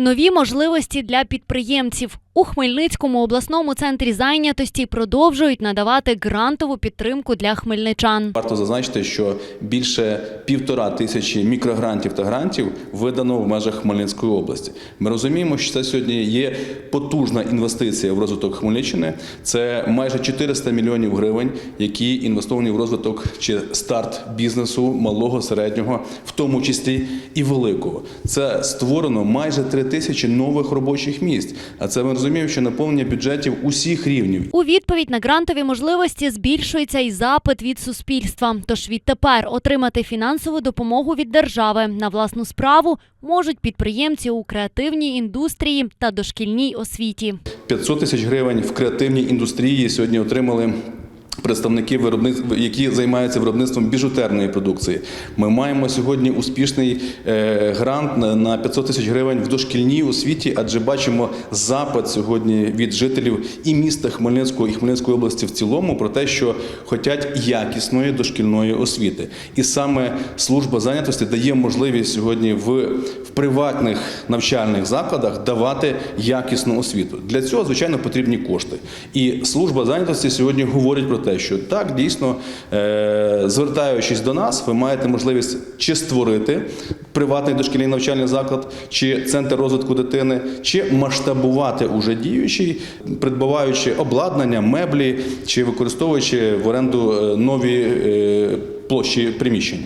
Нові можливості для підприємців у Хмельницькому обласному центрі зайнятості продовжують надавати грантову підтримку для хмельничан. Варто зазначити, що більше півтора тисячі мікрогрантів та грантів видано в межах Хмельницької області. Ми розуміємо, що це сьогодні є потужна інвестиція в розвиток Хмельниччини. Це майже 400 мільйонів гривень, які інвестовані в розвиток чи старт бізнесу малого, середнього, в тому числі і великого. Це створено майже 3 тисячі нових робочих місць. А це ми розуміємо, що наповнення бюджетів усіх рівнів У відповідь на грантові можливості збільшується і запит від суспільства. Тож відтепер отримати фінансову допомогу від держави на власну справу можуть підприємці у креативній індустрії та дошкільній освіті. 500 тисяч гривень в креативній індустрії сьогодні отримали. Представники виробництв, які займаються виробництвом біжутерної продукції, ми маємо сьогодні успішний е, грант на- на 500 тисяч гривень в дошкільній освіті, адже бачимо запит сьогодні від жителів і міста Хмельницького і Хмельницької області в цілому про те, що хочуть якісної дошкільної освіти. І саме служба зайнятості дає можливість сьогодні в, в приватних навчальних закладах давати якісну освіту. Для цього, звичайно, потрібні кошти. І служба зайнятості сьогодні говорить про те, що так дійсно, е, звертаючись до нас, ви маєте можливість чи створити приватний дошкільний навчальний заклад, чи центр розвитку дитини, чи масштабувати уже діючий, придбаваючи обладнання, меблі, чи використовуючи в оренду е, нові е, площі приміщень.